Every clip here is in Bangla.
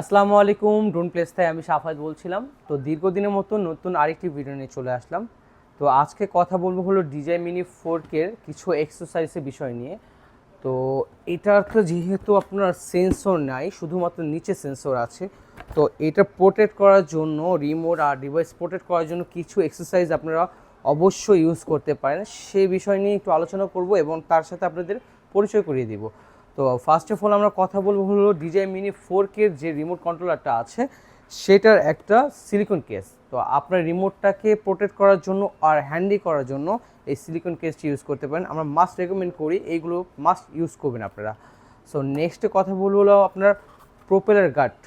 আসসালামু আলাইকুম, ড্রোন প্লেস থেকে আমি সাফাত বলছিলাম। তো দীর্ঘদিনের মতো নতুন আরেকটি ভিডিও নিয়ে চলে আসলাম। তো আজকে কথা বলব হলো ডিজাই মিনি ফোরকের কিছু এক্সারসাইজের বিষয় নিয়ে। তো এটার তো যেহেতু আপনার সেন্সর নাই, শুধুমাত্র নিচে সেন্সর আছে, তো এটা প্রোটেক্ট করার জন্য রিমোট আর ডিভাইস প্রোটেক্ট করার জন্য কিছু এক্সারসাইজ আপনারা অবশ্যই ইউজ করতে পারেন। সেই বিষয় নিয়ে একটু আলোচনা করব এবং তার সাথে আপনাদের পরিচয় করিয়ে দিব। তো ফার্স্ট অফ অল আমরা কথা বলব হলো ডিজাই মিনি ফোর কের যে রিমোট কন্ট্রোলারটা আছে, সেটার একটা সিলিকন কেস তো আপনার রিমোটটাকে প্রোটেক্ট করার জন্য আর হ্যান্ডি করার জন্য এই সিলিকন কেসটি ইউজ করতে পারেন। আমরা মাস্ট রেকমেন্ড করি, এইগুলো মাস্ট ইউজ করবেন আপনারা। সো নেক্সটে কথা বলব হলো আপনার প্রোপেলার গার্ড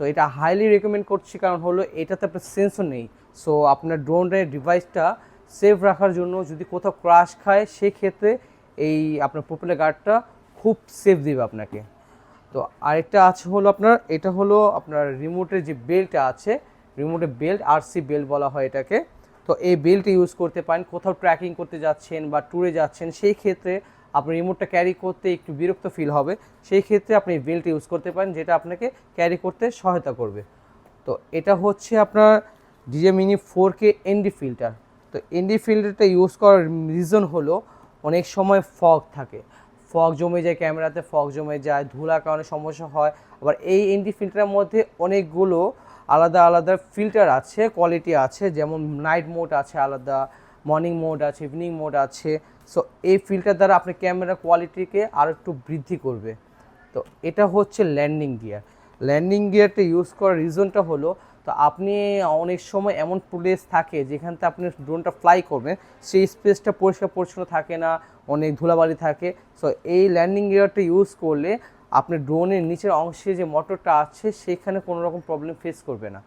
তো এটা হাইলি রেকমেন্ড করছি কারণ হলো এটাতে আপনার সেন্সর নেই। সো আপনার ড্রোনের ডিভাইসটা সেফ রাখার জন্য যদি কোথাও ক্রাশ খায়, সেক্ষেত্রে এই আপনার প্রোপেলার গার্ডটা খুব সেফ দেবে আপনাকে। তো আরেকটা আছে হলো আপনার, এটা হলো আপনার রিমোটের যে বেল্টটা আছে রিমোটের বেল্ট আরসি বেল্ট বলা হয় এটাকে। তো এই বেল্ট ইউজ করতে পারেন, কোথাও ট্র্যাকিং করতে যাচ্ছেন বা ট্যুরে যাচ্ছেন, সেই ক্ষেত্রে আপনি রিমোটটা ক্যারি করতে একটু বিরক্ত ফিল হবে। সেই ক্ষেত্রে আপনি বেল্ট ইউজ করতে পারেন, যেটা আপনাকে ক্যারি করতে সহায়তা করবে। তো এটা হচ্ছে আপনার DJI mini four K ND filter তো এনডি ফিল্টারটা ইউজ করার রিজন হলো, অনেক সময় ফগ থাকে। ফগ জমে যায়, ক্যামেরাতে ফগ জমে যায়, ধুলার কারণে সমস্যা হয়। আবার এই এনডি ফিল্টারের মধ্যে অনেকগুলো আলাদা আলাদা ফিল্টার আছে কোয়ালিটি আছে, যেমন নাইট মোড আছে আলাদা মর্নিং মোড আছে ইভিনিং মোড আছে। সো এই ফিল্টার দ্বারা আপনি ক্যামেরা কোয়ালিটিকে আরও একটু বৃদ্ধি করবে। তো এটা হচ্ছে ল্যান্ডিং গিয়ার ল্যান্ডিং গিয়ারটা ইউজ করার রিজনটা হলো তো আপনি অনেক সময় এমন প্লেস থাকে যেখানতে আপনি ড্রোনটা ফ্লাই করবেন, সেই স্পেসটা পরিষ্কার পরিচ্ছন্ন থাকে না, অনেক ধুলাবালি থাকে। সো এই ল্যান্ডিং গিয়ারটা ইউজ করলে আপনি ড্রোনের নিচের অংশে যে মোটরটা আছে, সেখানে কোনো রকম প্রবলেম ফেস করবে না।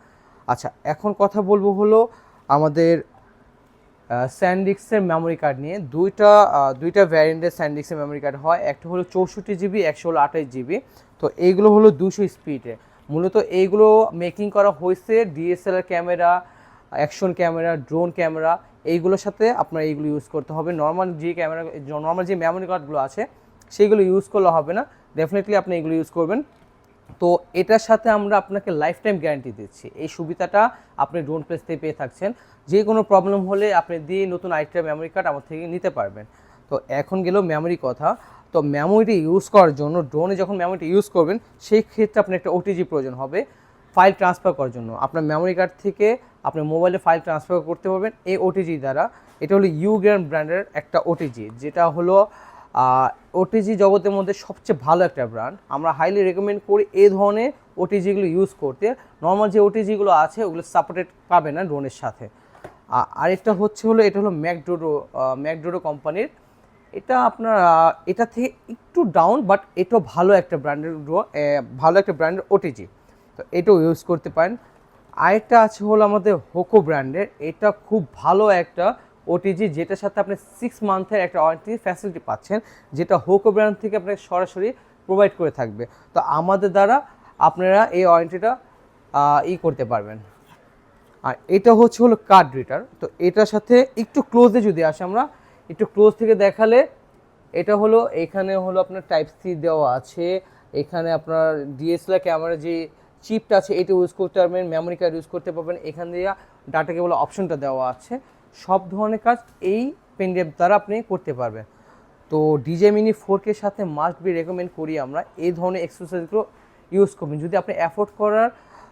আচ্ছা এখন কথা বলব হলো আমাদের স্যান্ডিক্সের মেমোরি কার্ড নিয়ে। দুইটা দুইটা ভ্যারিয়েন্টের স্যান্ডিক্সের মেমোরি কার্ড হয়। একটা হলো চৌষট্টি জিবি একশো হলো আঠাশ জিবি তো এইগুলো হলো দুশো স্পিডে মূলত এইগুলো মেকিং করা হয়েছে DSLR camera action camera drone camera এইগুলোর সাথে আপনার এইগুলো ইউজ করতে হবে। নর্মাল যে ক্যামেরা নর্মাল যে মেমোরি কার্ডগুলো আছে, সেইগুলো ইউজ করলে হবে না। ডেফিনেটলি আপনি এগুলো ইউজ করবেন। তো এটার সাথে আমরা আপনাকে লাইফ টাইম গ্যারান্টি দিচ্ছি। এই সুবিধাটা আপনি ড্রোন প্লেস থেকে পেয়ে থাকছেন। যে কোনো প্রবলেম হলে আপনি দিয়ে নতুন আইটা মেমোরি কার্ড আমার থেকে নিতে পারবেন। তো এখন গেল মেমোরি কথা। তো মেমোরিটি ইউজ করার জন্য ড্রোনে যখন মেমোরিটি ইউজ করবেন, সেই ক্ষেত্রে আপনার একটা ওটিজি প্রয়োজন হবে ফাইল ট্রান্সফার করার জন্য। আপনার মেমোরি কার্ড থেকে আপনি মোবাইলে ফাইল ট্রান্সফার করতে পারবেন এই ওটিজি দ্বারা। এটা হলো ইউ গ্র্যান্ড ব্র্যান্ডের একটা ওটিজি যেটা হলো ওটিজি জগতের মধ্যে সবচেয়ে ভালো একটা ব্র্যান্ড আমরা হাইলি রেকমেন্ড করি এই ধরনের ওটিজিগুলো ইউজ করতে। নর্মাল যে ওটিজিগুলো আছে, ওগুলো সাপোর্টেড পাবে না ড্রোনের সাথে। আরেকটা হচ্ছে হলো, এটা হলো ম্যাকডোডো ম্যাকডোডো কোম্পানির এটা আপনার এটা থেকে একটু ডাউন বাট এটাও ভালো একটা ব্র্যান্ডের ভালো একটা ব্র্যান্ডের ওটিজি তো এটাও ইউজ করতে পারেন। আরেকটা আছে হলো আমাদের হোকো ব্র্যান্ডের এটা খুব ভালো একটা ওটিজি যেটার সাথে আপনি সিক্স মান্থের একটা ওয়ারেন্টি ফ্যাসিলিটি পাচ্ছেন, যেটা হোকো ব্র্যান্ড থেকে আপনাকে সরাসরি প্রোভাইড করে থাকবে। তো আমাদের দ্বারা আপনারা এই ওয়ারেন্টিটা ই করতে পারবেন। আর এটা হচ্ছে হলো কার্ড রিটার তো এটার সাথে একটু ক্লোজে যদি আসে আমরা একটু ক্লোজ থেকে দেখালে, এটা হলো, এখানে হলো আপনার টাইপ সি দেওয়া আছে। এখানে আপনার ডিএসএলআর ক্যামেরা যে চিপটা আছে, এটা ইউজ করতে পারবেন মেমোরি কার্ড ইউজ করতে পারবেন। এখান দিয়ে ডাটা কেবল অপশনটা দেওয়া আছে। সব ধরনের কাজ এই পেনড্রাইভ দ্বারা আপনি করতে পারবেন। তো ডিজে মিনি ফোর কে সাথে মাস্ট বি রেকমেন্ড করি আমরা, এই ধরনের এক্সারসাইজগুলো ইউজ করবেন। যদি আপনি অ্যাফোর্ড করার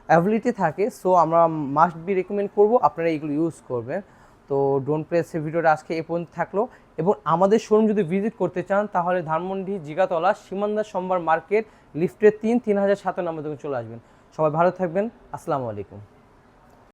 অ্যাবিলিটি থাকে সো আমরা মাস্ট বি রেকমেন্ড করব, আপনারা এগুলো ইউজ করবেন। তো ডোন্ট প্রেসের ভিডিওটা আজকে এ পর্যন্ত থাকল। এবং আমাদের শোরুম যদি ভিজিট করতে চান, তাহলে ধানমন্ডি, জিগাতলা সীমান্দা সোমবার মার্কেট, লিফটের তিন তিন হাজার সাতের নম্বর চলে আসবেন। সবাই ভালো থাকবেন। আসসালামু আলাইকুম।